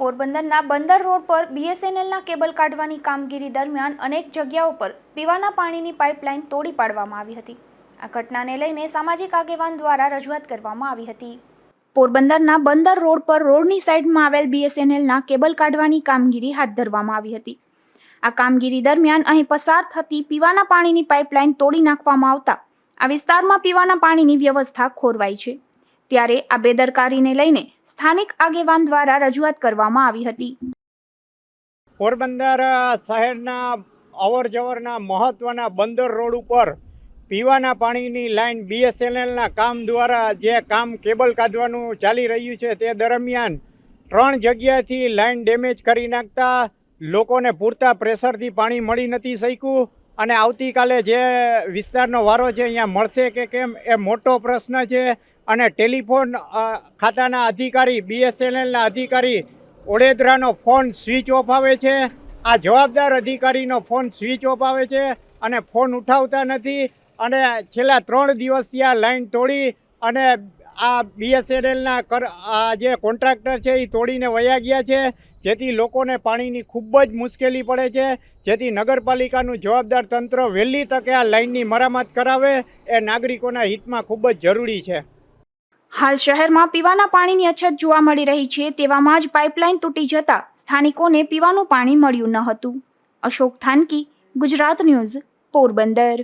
પોરબંદરના બંદર રોડ પર બીએસએનએલના કેબલ કાઢવાની કામગીરી દરમિયાન અનેક જગ્યાઓ પર પીવાના પાણીની પાઇપલાઇન તોડી પાડવામાં આવી હતી. આ ઘટનાને લઈને સામાજિક આગેવાન દ્વારા રજૂઆત કરવામાં આવી હતી. પોરબંદરના બંદર રોડ પર રોડની સાઈડમાં આવેલ બીએસએનએલના કેબલ કાઢવાની કામગીરી હાથ ધરવામાં આવી હતી. આ કામગીરી દરમિયાન અહીં પસાર થતી પીવાના પાણીની પાઇપલાઇન તોડી નાખવામાં આવતા આ વિસ્તારમાં પીવાના પાણીની વ્યવસ્થા ખોરવાઈ છે. ત્યારે આ બેદરકારીને લઈને સ્થાનિક આગેવાન દ્વારા રજૂઆત કરવામાં આવી હતી. પોરબંદર શહેરના અવર જવરના મહત્ત્વના બંદર રોડ ઉપર પીવાના પાણીની લાઇન બીએસએનએલના કામ દ્વારા જે કામ કેબલ કાઢવાનું ચાલી રહ્યું છે તે દરમિયાન ત્રણ જગ્યાથી લાઇન ડેમેજ કરી નાખતા લોકોને પૂરતા પ્રેશરથી પાણી મળી નથી શક્યું. અને આવતીકાલે જે વિસ્તારનો વારો છે અહીંયા મળશે કે કેમ એ મોટો પ્રશ્ન છે. અને ટેલિફોન ખાતાના અધિકારી, બીએસએનએલના અધિકારી ઓડેદરાનો ફોન સ્વિચ ઓફ આવે છે. આ જવાબદાર અધિકારીનો ફોન સ્વિચ ઓફ આવે છે અને ફોન ઉઠાવતા નથી. અને છેલ્લા ત્રણ દિવસથી આ લાઈન તોડી અને આ બીએસએનએલના કર આ જે કોન્ટ્રાક્ટર છે એ તોડીને વયા ગયા છે, જેથી લોકોને પાણીની ખૂબ જ મુશ્કેલી પડે છે, જેથી નગરપાલિકાનું જવાબદાર તંત્ર વહેલી તકે આ લાઇનની મરામત કરાવે, એ નાગરિકોના હિતમાં ખૂબ જ જરૂરી છે. હાલ શહેરમાં પીવાના પાણીની અછત જોવા મળી રહી છે, તેવામાં જ પાઇપલાઇન તૂટી જતા સ્થાનિકોને પીવાનું પાણી મળ્યું ન હતું. અશોક થાનકી, ગુજરાત ન્યૂઝ, પોરબંદર.